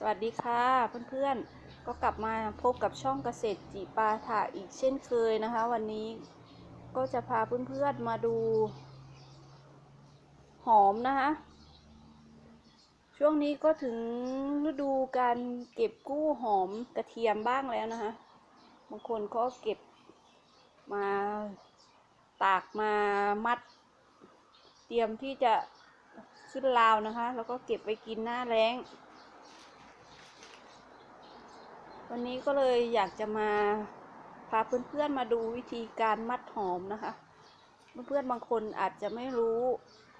สวัสดีค่ะเพื่อนๆ ก็กลับมาพบกับช่องเกษตรจีปาถาอีกเช่นเคยนะคะ วันนี้ก็จะพาเพื่อนๆมาดู หอมนะคะ ช่วงนี้ก็ถึงฤดูการเก็บกู้หอมกระเทียมบ้างแล้วนะคะบางคนก็เก็บมาตากมามัด เตรียมที่จะขึ้นราวนะคะ แล้วก็เก็บไปกินหน้าแล้ง วันนี้ก็เลยอยากจะมาพาเพื่อนๆมาดูวิธีการมัดหอมนะคะ เพื่อนๆบางคนอาจจะไม่รู้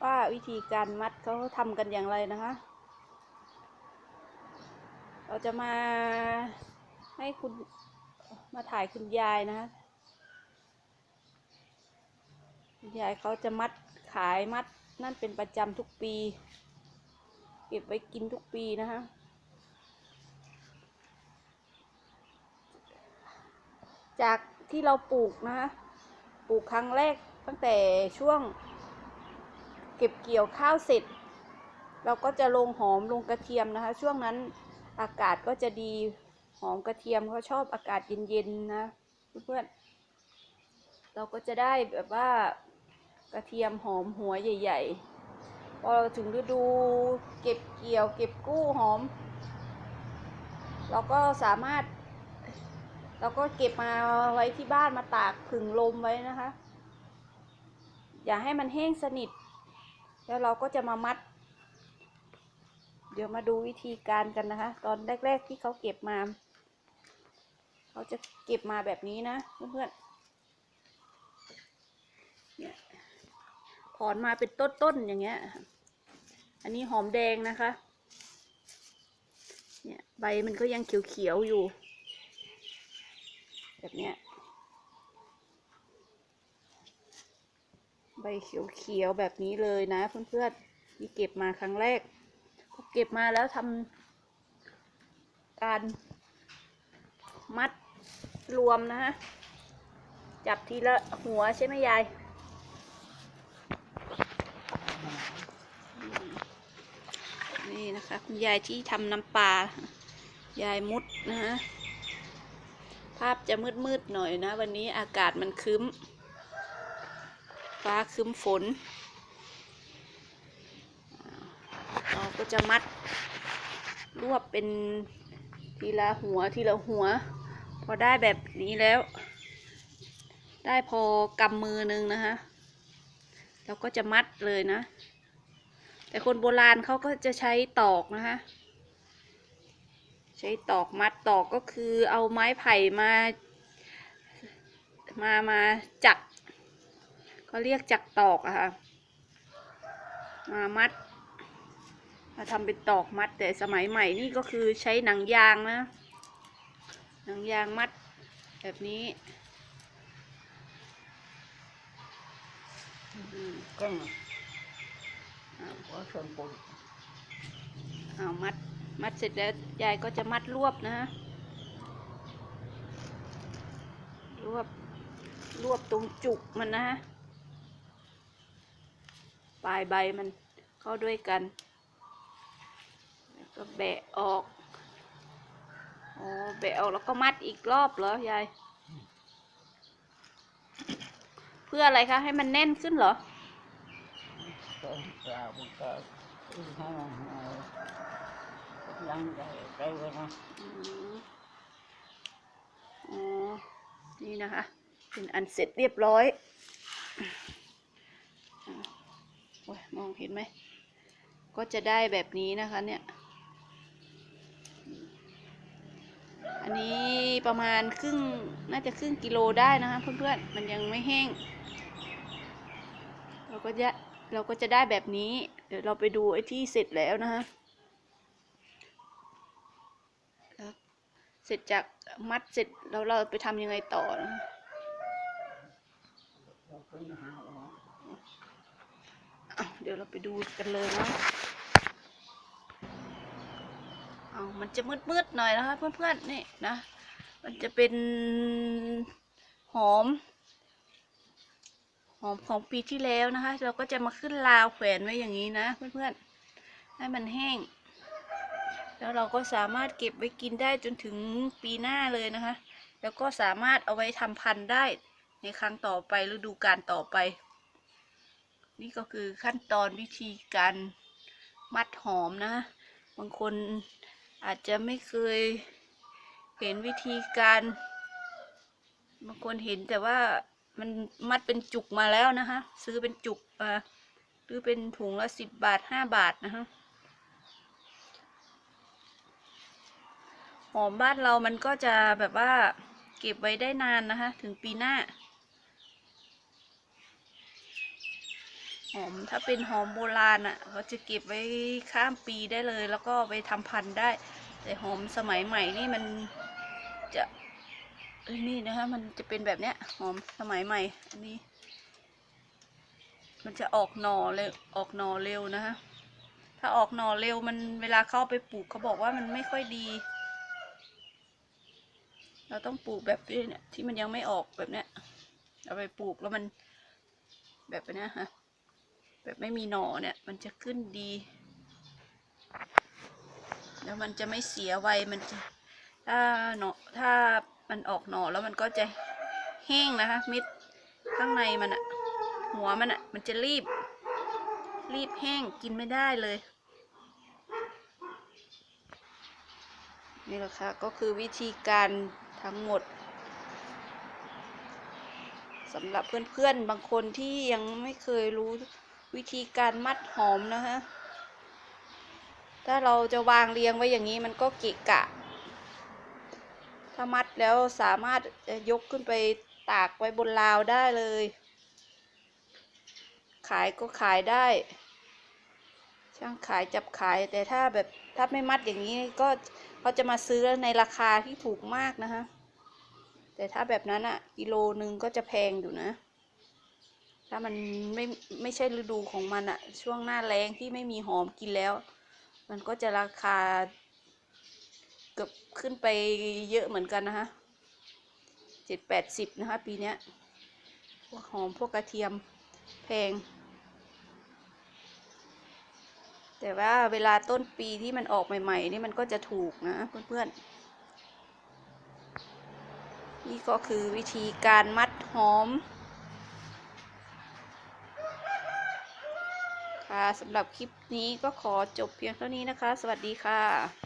ว่าวิธีการมัดเขาทำกันอย่างไรนะคะ เราจะมาให้คุณมาถ่ายคุณยายนะคะคุณยายเขาจะมัดขายมัดนั่นเป็นประจำทุกปี เก็บไว้กินทุกปีนะคะ จากที่เราปลูกนะคะ ปลูกครั้งแรกตั้งแต่ช่วง เก็บเกี่ยวข้าวเสร็จ เราก็จะลงหอมลงกระเทียมนะคะ ช่วงนั้นอากาศก็จะดีหอมกระเทียมเขาชอบอากาศเย็นๆนะเพื่อนๆเราก็จะได้แบบว่ากระเทียมหอมหัวใหญ่ ๆ พอถึงฤดูเก็บเกี่ยว เก็บกู้หอม เราก็สามารถ เราก็เก็บมาไว้ที่บ้านมาตากผึ่งลมไว้นะคะ อย่าให้มันแห้งสนิท แล้วเราก็จะมามัด เดี๋ยวมาดูวิธีการกันนะคะ ตอนแรก ๆ ที่เขาเก็บมา เขาจะเก็บมาแบบนี้นะเพื่อนๆเนี่ยถอนมาเป็นต้นๆอย่างเงี้ย อันนี้หอมแดงนะคะ เนี่ยใบมันก็ยังเขียวๆอยู่ แบบเนี้ยใบเขียวๆแบบนี้เลยนะเพื่อนๆที่เก็บมาครั้งแรกพอเก็บมาแล้วทำการมัดรวมนะฮะ จับทีละหัวใช่ไหมยายนี่นะคะ คุณยายที่ทำน้ำปลายายมุดนะฮะ ภาพจะมืดๆหน่อยนะ วันนี้อากาศมันคึ้ม ฟ้าคึ้มฝน เราก็จะมัดรวบเป็นทีละหัวทีละหัว พอได้แบบนี้แล้ว ได้พอกำมือหนึงนะคะเราก็จะมัดเลยนะ แต่คนโบราณเขาก็จะใช้ตอกนะคะ ใช้ตอกมัดตอกก็คือเอาไม้ไผ่มา มามาจักก็เรียกจักตอกอะค่ะมามัด มาทำเป็นตอกมัดแต่สมัยใหม่นี่ก็คือใช้หนังยางนะหนังยางมัดแบบนี้อืม Cưng เอา có sơn bùi เอามัด มัดเสร็จแล้วยายก็จะมัดรวบนะฮะรวบรวบตรงจุกมันนะฮะปลายใบมันเข้าด้วยกันแล้วก็แบะออกอ๋อแบะออกแล้วก็มัดอีกรอบเหรอยายเพื่ออะไรคะให้มันแน่นขึ้นเหรอ Cưng là một cái Thứ hai là Lăn cái cây bên đó อืมอ๋อ นี่นะคะ เป็นอันเสร็จเรียบร้อยโอ้ยมองเห็นไหม ก็จะได้แบบนี้นะคะเนี่ย อันนี้ประมาณครึ่ง น่าจะครึ่งกิโลได้นะคะเพื่อนๆ มันยังไม่แห้ง เราก็จะเราก็จะได้แบบนี้ เดี๋ยวเราไปดูไอ้ที่เสร็จแล้วนะคะแล้ว เสร็จจากมัดเสร็จแล้วเราไปทำยังไงต่อนะเอาเดี๋ยวเราไปดูกันเลยนะเอามันจะมืดๆหน่อยนะคะเพื่อนๆนี่นะ มันจะเป็นหอม หอมของปีที่แล้วนะคะ เราก็จะมาขึ้นราวแขวนไว้อย่างนี้นะเพื่อนๆให้มันแห้ง แล้วเราก็สามารถเก็บไว้กินได้จนถึงปีหน้าเลยนะคะ แล้วก็สามารถเอาไว้ทำพันธุ์ได้ในครั้งต่อไปฤดูกาลต่อไป นี่ก็คือขั้นตอนวิธีการมัดหอมนะ บางคนอาจจะไม่เคยเห็นวิธีการบางคนเห็นแต่ว่ามันมัดเป็นจุกมาแล้วนะคะ ซื้อเป็นจุกมาหรือเป็นถุงละสิบบาทห้าบาทนะคะ หอมบ้านเรามันก็จะแบบว่าเก็บไว้ได้นานนะคะ ถึงปีหน้า หอมถ้าเป็นหอมโบราณอะเขาจะเก็บไว้ข้ามปีได้เลย แล้วก็ไปทำพันธุ์ได้ แต่หอมสมัยใหม่นี่มันจะนี่นะคะมันจะเป็นแบบเนี้ยหอมสมัยใหม่ อันนี้ มันจะออกหน่อเร็วออกหน่อเร็วนะคะถ้าออกหน่อเร็วมันเวลาเข้าไปปลูกเขาบอกว่ามันไม่ค่อยดี เราต้องปลูกแบบนี้เนี่ยที่มันยังไม่ออกแบบเนี้ยเอาไปปลูกแล้วมันแบบนี้ฮะแบบไม่มีหน่อเนี่ย มันจะขึ้นดี แล้วมันจะไม่เสียไวมันจะถ้าหน่อถ้ามันออกหน่อแล้วมันก็จะแห้งนะคะม็ดข้างในมันอะหัวมันอะมันจะรีบ รีบแห้งกินไม่ได้เลย นี่แหละค่ะก็คือวิธีการ ทั้งหมดสำหรับเพื่อนๆบางคนที่ยังไม่เคยรู้วิธีการมัดหอมนะคะถ้าเราจะวางเรียงไว้อย่างนี้มันก็เกะกะ ถ้ามัดแล้วสามารถจะยกขึ้นไปตากไว้บนราวได้เลย ขายก็ขายได้ ช่างขายจับขายแต่ถ้าแบบ ถ้าไม่มัดอย่างนี้ก็เขาจะมาซื้อในราคาที่ถูกมากนะคะ แต่ถ้าแบบนั้นอะกิโลนึงก็จะแพงอยู่นะ ถ้ามันไม่ไม่ใช่ฤดูของมันอะช่วงหน้าแล้งที่ไม่มีหอมกินแล้ว มันก็จะราคาเกือบขึ้นไปเยอะเหมือนกันนะคะเจ็ดแปดสิบนะคะ ปีเนี้ยพวกหอมพวกกระเทียมแพง แต่ว่าเวลาต้นปีที่มันออกใหม่ๆ นี่มันก็จะถูกนะเพื่อนๆ นี่ก็คือวิธีการมัดหอม ค่ะสำหรับคลิปนี้ก็ขอจบเพียงเท่านี้นะคะ สวัสดีค่ะ